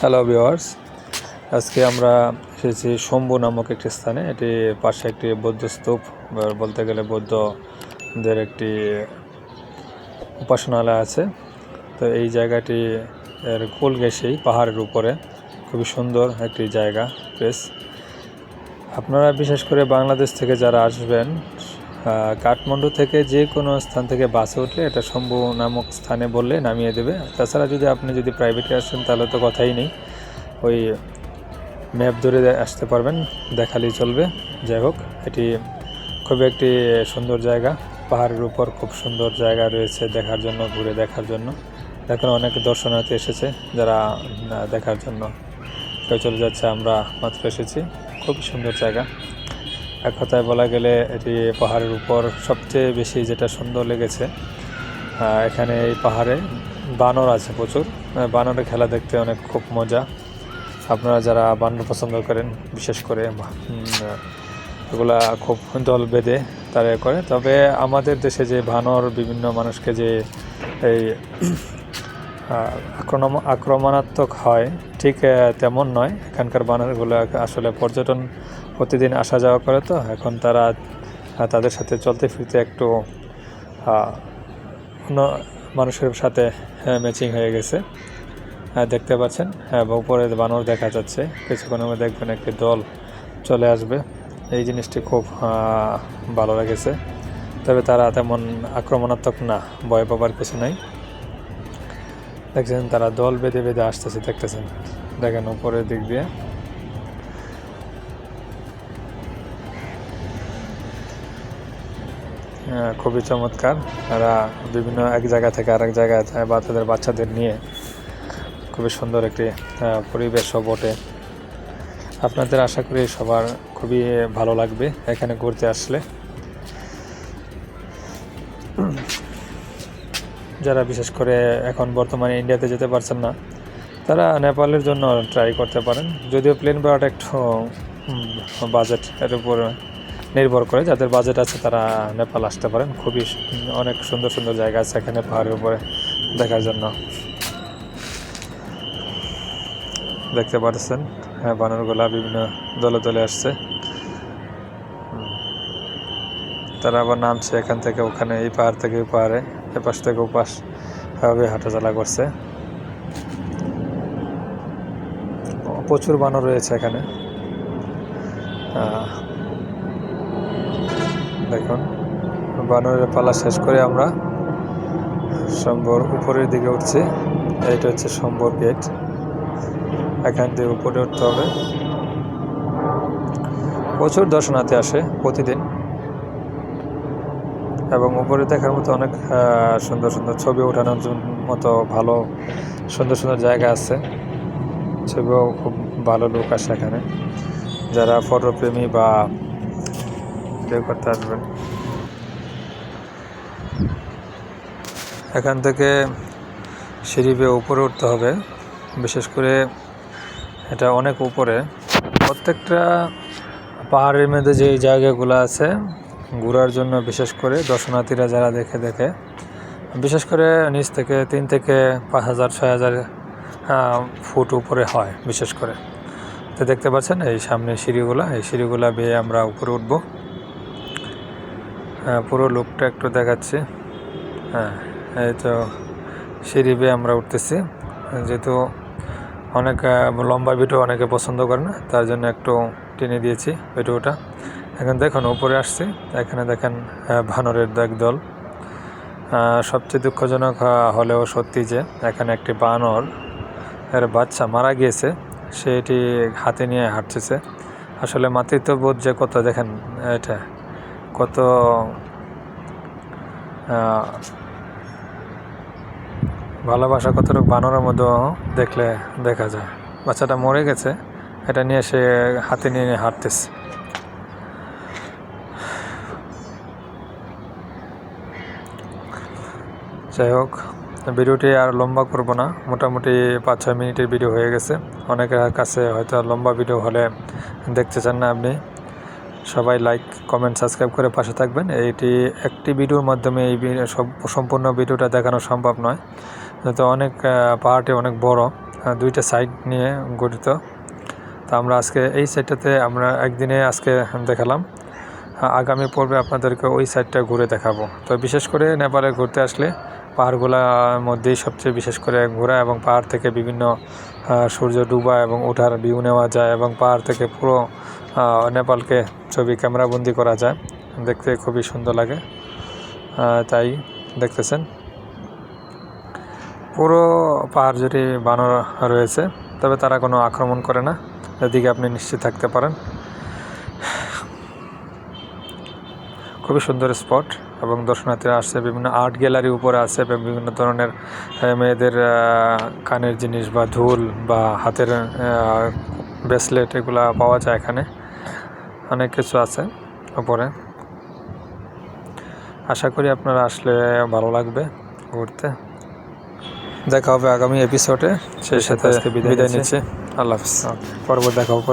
Hello viewers আজকে আমরা এসেছি শম্ভু নামক একটি স্থানে। এটি পাশে একটি বৌদ্ধ স্তূপ বলতে গেলে বৌদ্ধদের একটি উপাসনালয় আছে। তো এই জায়গাটি এর কোল ঘেঁষেই পাহাড়ের উপরে। খুবই সুন্দর একটি জায়গা প্লেস আপনারা বিশেষ করে বাংলাদেশ থেকে যারা আসবেন কাঠমান্ডু থেকে যে কোনো স্থান থেকে বাসে উঠলে এটা শম্ভু নামক স্থানে বললে নামিয়ে দেবে। তাছাড়া যদি আপনি যদি প্রাইভেটে আসেন, তাহলে তো কথাই নেই। ওই ম্যাপ ধরে আসতে পারবেন, দেখালেই চলবে। যাই হোক, এটি খুবই একটি সুন্দর জায়গা। পাহাড়ের উপর খুব সুন্দর জায়গা রয়েছে দেখার জন্য, ঘুরে দেখার জন্য। দেখুন, অনেক দর্শনার্থী এসেছে যারা দেখার জন্য। কেউ চলে যাচ্ছে, আমরা মাত্র এসেছি। খুবই সুন্দর জায়গা। এক কথায় বলা গেলে এটি পাহাড়ের উপর সবচেয়ে বেশি যেটা সুন্দর লেগেছে। এখানে এই পাহাড়ে বানর আছে প্রচুর। বানরের খেলা দেখতে অনেক খুব মজা। আপনারা যারা বানর পছন্দ করেন বিশেষ করে এগুলা খুব দল বেঁধে তারা করে। তবে আমাদের দেশে যে বানর বিভিন্ন মানুষকে যে এই আহ, আক্রমণ আক্রমণাত্মক হয় ঠিক তেমন নয়। এখানকার বানরগুলো আসলে পর্যটন প্রতিদিন আসা যাওয়া করে তো, এখন তারা তাদের সাথে চলতে ফিরতে একটু অন্য মানুষের সাথে ম্যাচিং হয়ে গেছে। দেখতে পাচ্ছেন হ্যাঁ উপরে বানর দেখা যাচ্ছে। কিছুক্ষণের মধ্যে দেখবেন একটি দল চলে আসবে। এই জিনিসটি খুব ভালো লেগেছে। তবে তারা তেমন আক্রমণাত্মক না, ভয় পাবার কিছু নাই। দেখছেন, তারা দল বেঁধে বেঁধে আসতেছে, দেখতেছেন। দেখেন উপরের দিক দিয়ে। খুবই চমৎকার। তারা বিভিন্ন এক জায়গা থেকে আরেক জায়গায় যায় বা তাদের বাচ্চাদের নিয়ে। খুবই সুন্দর একটি পরিবেশও বটে। আপনাদের আশা করি সবার খুবই ভালো লাগবে এখানে ঘুরতে আসলে। যারা বিশেষ করে এখন বর্তমানে ইন্ডিয়াতে যেতে পারছেন না, তারা নেপালের জন্য ট্রাই করতে পারেন। যদিও প্লেন ভাড়াটা একটু বাজেট এর উপর নির্ভর করে, যাদের বাজেট আছে তারা নেপাল আসতে পারেন। খুবই অনেক সুন্দর সুন্দর জায়গা আছে এখানে পাহাড়ের উপরে দেখার জন্য। দেখতে পাচ্ছেন হ্যাঁ বানরগুলা বিভিন্ন দলে দলে আসছে। তারা আবার নামছে এখান থেকে, ওখানে এই পাহাড় থেকে পাহাড়ে, এপাশ থেকে ওপাশ এভাবে হাঁটাচলা করছে। প্রচুর বানর রয়েছে এখানে। দেখুন। বানরের পালা শেষ করে আমরা সম্বর উপরের দিকে উঠছি। এটা হচ্ছে সম্বর গেট এখান থেকে উপরে উঠতে হবে। প্রচুর দর্শনার্থী আসে প্রতিদিন। এবং উপরে দেখার মতো অনেক সুন্দর সুন্দর ছবি ওঠানোর জন্য মতো ভালো, সুন্দর সুন্দর জায়গা আছে। ছবিও খুব ভালো লোক আসে এখানে। যারা ফটোপ্রেমী বা কেউ করতে আসবেন এখান থেকে সিঁড়ি বেয়ে উপরে উঠতে হবে। বিশেষ করে এটা অনেক উপরে। প্রত্যেকটা পাহাড়ের মধ্যে যে জায়গাগুলো আছে ঘোরার জন্য বিশেষ করে দর্শনার্থীরা যারা দেখে দেখে, বিশেষ করে নিচ থেকে তিন থেকে পাঁচ হাজার, ছয় হাজার ফুট উপরে হয় বিশেষ করে। তো দেখতে পাচ্ছেন এই সামনে সিঁড়িগুলা, এই সিঁড়িগুলা বেয়ে আমরা উপরে উঠবো। হ্যাঁ পুরো লুকটা একটু দেখাচ্ছি। হ্যাঁ এই তো সিঁড়ি বেয়ে আমরা উঠতেছি। যেহেতু অনেক লম্বা ভিডিও অনেকে পছন্দ করে না, তার জন্য একটু টেনে দিয়েছি ভিডিওটা। এখন দেখুন, উপরে আসছি, এখানে দেখেন বানরের এক দল সবচেয়ে দুঃখজনক হলেও সত্যি যে, এখানে একটি বানর, এর বাচ্চা মারা গিয়েছে। সে এটি হাতে নিয়ে হাঁটতেছে। আসলে মাতৃত্ববোধ যে কত, দেখেন, এটা কত ভালোবাসা, কতটুকু বানরের মধ্যেও দেখলে দেখা যায়। বাচ্চাটা মরে গেছে, এটা নিয়ে সে হাতে নিয়ে নিয়ে হাঁটতেছে। যাই হোক, ভিডিওটি আর লম্বা করব না, মোটামুটি পাঁচ ছয় মিনিটের ভিডিও হয়ে গেছে। অনেকের কাছে হয়তো লম্বা ভিডিও হলে দেখতে চান না আপনি। সবাই লাইক কমেন্ট সাবস্ক্রাইব করে পাশে থাকবেন। এইটি একটি ভিডিওর মাধ্যমে এই সম্পূর্ণ ভিডিওটা দেখানো সম্ভব নয়। তো অনেক পাহাড়টি অনেক বড় দুইটা সাইড নিয়ে গঠিত। তো আমরা আজকে এই সাইডটাতে আমরা একদিনে আজকে দেখালাম। আগামী পর্বে আপনাদেরকে ওই সাইডটা ঘুরে দেখাবো। তো বিশেষ করে নেপালে ঘুরতে আসলে পাহাড়গুলোর মধ্যেই সবচেয়ে বিশেষ করে ঘোরা এবং পাহাড় থেকে বিভিন্ন সূর্য ডুবা এবং ওঠার ভিউ নেওয়া যায় এবং পাহাড় থেকে পুরো নেপালকে ছবি ক্যামেরাবন্দি করা যায়। দেখতে খুবই সুন্দর লাগে তাই দেখতেছেন। পুরো পাহাড় জুড়ে বানর রয়েছে, তবে তারা কোনো আক্রমণ করে না, এদিকে আপনি নিশ্চিত থাকতে পারেন। খুবই সুন্দর স্পট এবং দর্শনার্থীরা আসছে বিভিন্ন আর্ট গ্যালারি উপরে আছে এবং বিভিন্ন ধরনের মেয়েদের কানের জিনিস বা ঝুল বা হাতের ব্রেসলেট এগুলা পাওয়া যায় এখানে। অনেক কিছু আছে উপরে। আশা করি আপনারা আসলে ভালো লাগবে ঘুরতে। দেখা হবে আগামী এপিসোডে সেই সাথে বিদায় নিচ্ছে। আল্লাহ হাফিজ। পরবর্তী দেখা হবে